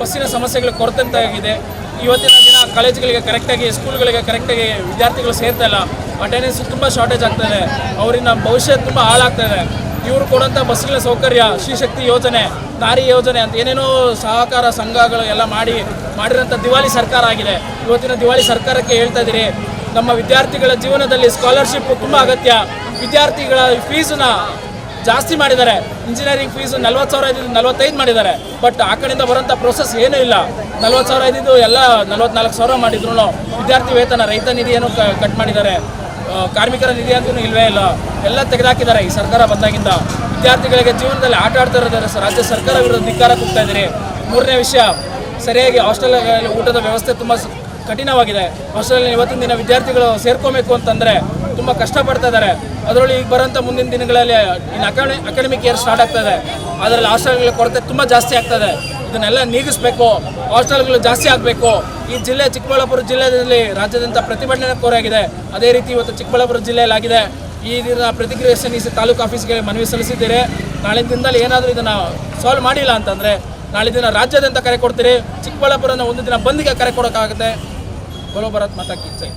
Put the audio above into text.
ಬಸ್ಸಿನ ಸಮಸ್ಯೆಗಳು ಕೊರತೆ ಅಂತ ಆಗಿದೆ ಇವತ್ತಿನ ದಿನ ಕಾಲೇಜುಗಳಿಗೆ ಕರೆಕ್ಟಾಗಿ, ಸ್ಕೂಲ್ಗಳಿಗೆ ಕರೆಕ್ಟಾಗಿ ವಿದ್ಯಾರ್ಥಿಗಳು ಸೇರ್ತಾ ಇಲ್ಲ. ಅಟೆಂಡೆನ್ಸ್ ತುಂಬ ಶಾರ್ಟೇಜ್ ಆಗ್ತಾಯಿದೆ ಅವರಿಂದ ಭವಿಷ್ಯ ತುಂಬ ಹಾಳಾಗ್ತದೆ. ಇವರು ಕೊಡೋಂಥ ಬಸ್ಗಳ ಸೌಕರ್ಯ ಶ್ರೀಶಕ್ತಿ ಯೋಜನೆ, ದಾರಿ ಯೋಜನೆ ಅಂತ ಏನೇನೋ ಸಹಕಾರ ಸಂಘಗಳು ಎಲ್ಲ ಮಾಡಿ, ಮಾಡಿರೋಂಥ ದಿವಾಳಿ ಸರ್ಕಾರ ಆಗಿದೆ. ಇವತ್ತಿನ ದಿವಾಳಿ ಸರ್ಕಾರಕ್ಕೆ ಹೇಳ್ತಾ ಇದ್ದೀರಿ, ನಮ್ಮ ವಿದ್ಯಾರ್ಥಿಗಳ ಜೀವನದಲ್ಲಿ ಸ್ಕಾಲರ್ಶಿಪ್ ತುಂಬ ಅಗತ್ಯ. ವಿದ್ಯಾರ್ಥಿಗಳ ಫೀಸನ್ನ ಜಾಸ್ತಿ ಮಾಡಿದ್ದಾರೆ. ಇಂಜಿನಿಯರಿಂಗ್ ಫೀಸು ನಲ್ವತ್ತು ಸಾವಿರ ಇದ್ದಿದ್ದು ನಲ್ವತ್ತೈದು ಮಾಡಿದ್ದಾರೆ. ಬಟ್ ಆ ಕಡೆಯಿಂದ ಬರೋಂಥ ಪ್ರೋಸೆಸ್ ಏನೂ ಇಲ್ಲ. ನಲ್ವತ್ತು ಸಾವಿರ ಇದ್ದಿದ್ದು ಎಲ್ಲ ನಲ್ವತ್ನಾಲ್ಕು ಸಾವಿರ ಮಾಡಿದ್ರು ವಿದ್ಯಾರ್ಥಿ ವೇತನ, ರೈತ ನಿಧಿಯನ್ನು ಕಟ್ ಮಾಡಿದ್ದಾರೆ. ಕಾರ್ಮಿಕರ ನಿಧಿ ಅಂತೂ ಇಲ್ಲವೇ ಇಲ್ಲ. ಎಲ್ಲ ತೆಗೆದಾಕಿದ್ದಾರೆ ಈ ಸರ್ಕಾರ ಬಂದಾಗಿಂದ. ವಿದ್ಯಾರ್ಥಿಗಳಿಗೆ ಜೀವನದಲ್ಲಿ ಆಟ ಆಡ್ತಾ ಇರೋದಾರೆ ಸರ್, ರಾಜ್ಯ ಸರ್ಕಾರ ವಿರುದ್ಧ ಧಿಕ್ಕಾರ ಕೂಗ್ತಾ ಇದ್ದೀರಿ. ಮೂರನೇ ವಿಷಯ, ಸರಿಯಾಗಿ ಹಾಸ್ಟೆಲ್ಗಳಲ್ಲಿ ಊಟದ ವ್ಯವಸ್ಥೆ ತುಂಬ ಕಠಿಣವಾಗಿದೆ. ಹಾಸ್ಟೆಲ್ನಲ್ಲಿ ಇವತ್ತಿನ ದಿನ ವಿದ್ಯಾರ್ಥಿಗಳು ಸೇರ್ಕೋಬೇಕು ಅಂತಂದರೆ ತುಂಬ ಕಷ್ಟಪಡ್ತಾ ಇದ್ದಾರೆ. ಅದರಲ್ಲಿ ಈಗ ಬರೋಂಥ ಮುಂದಿನ ದಿನಗಳಲ್ಲಿ ಇನ್ನು ಅಕಾಡೆ ಅಕಾಡೆಮಿಕ್ ಇಯರ್ ಸ್ಟಾರ್ಟ್ ಆಗ್ತಾ ಇದೆ. ಅದರಲ್ಲಿ ಹಾಸ್ಟೆಲ್ಗಳ ಕೊರತೆ ತುಂಬ ಜಾಸ್ತಿ ಆಗ್ತದೆ ಇದನ್ನೆಲ್ಲ ನೀಗಿಸಬೇಕು ಹಾಸ್ಟೆಲ್ಗಳು ಜಾಸ್ತಿ ಆಗಬೇಕು. ಈ ಜಿಲ್ಲೆ ಚಿಕ್ಕಬಳ್ಳಾಪುರ ಜಿಲ್ಲೆಯಲ್ಲಿ ರಾಜ್ಯಾದ್ಯಂತ ಪ್ರತಿಭಟನೆ ಕೋರಾಗಿದೆ ಅದೇ ರೀತಿ ಇವತ್ತು ಚಿಕ್ಕಬಳ್ಳಾಪುರ ಜಿಲ್ಲೆಯಲ್ಲಾಗಿದೆ. ಈ ದಿನ ಪ್ರತಿಕ್ರಿಯೆ ಸಲ್ಲಿಸಿ ತಾಲೂಕು ಆಫೀಸ್ಗೆ ಮನವಿ ಸಲ್ಲಿಸಿದ್ದೀರಿ. ನಾಳೆ ದಿನದಲ್ಲಿ ಏನಾದರೂ ಇದನ್ನು ಸಾಲ್ವ್ ಮಾಡಿಲ್ಲ ಅಂತಂದರೆ ನಾಳೆ ದಿನ ರಾಜ್ಯಾದ್ಯಂತ ಕರೆ ಕೊಡ್ತೀರಿ. ಚಿಕ್ಕಬಳ್ಳಾಪುರನ ಒಂದು ದಿನ ಬಂದಿಗೆ ಕರೆ ಕೊಡೋಕ್ಕಾಗುತ್ತೆ. ಬರೋ ಬರತ್ ಮಾತಾ ಜೈ.